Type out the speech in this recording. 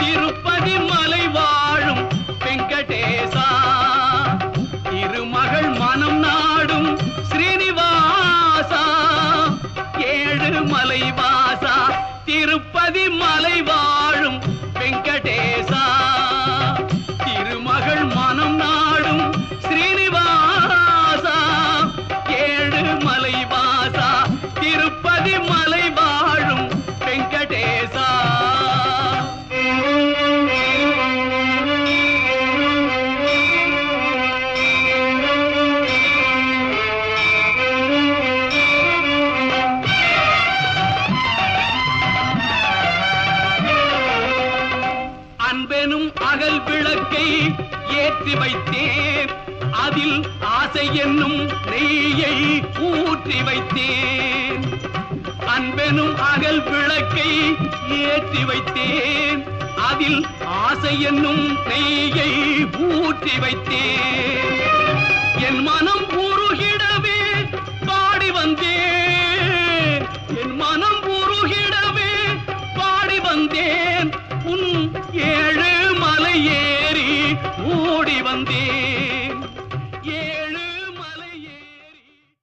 திருப்பதி மலை வாழும் வெங்கடேசா. திருமகள் மனம் நாடும் ஸ்ரீனிவாசா. ஏழு மலை வாசா திருப்பதி மலை வாழும் வெங்கடேசா. அன்பெனும் அகல் விளக்கை ஏற்றி வைத்தேன். அதில் ஆசை என்னும் நெய்யை ஊற்றி வைத்தேன். அன்பெனும் அகல் விளக்கை ஏற்றி வைத்தேன். அதில் ஆசை என்னும் நெய்யை ஊற்றி வைத்தேன். என் மனம் ஓடி வந்தேன்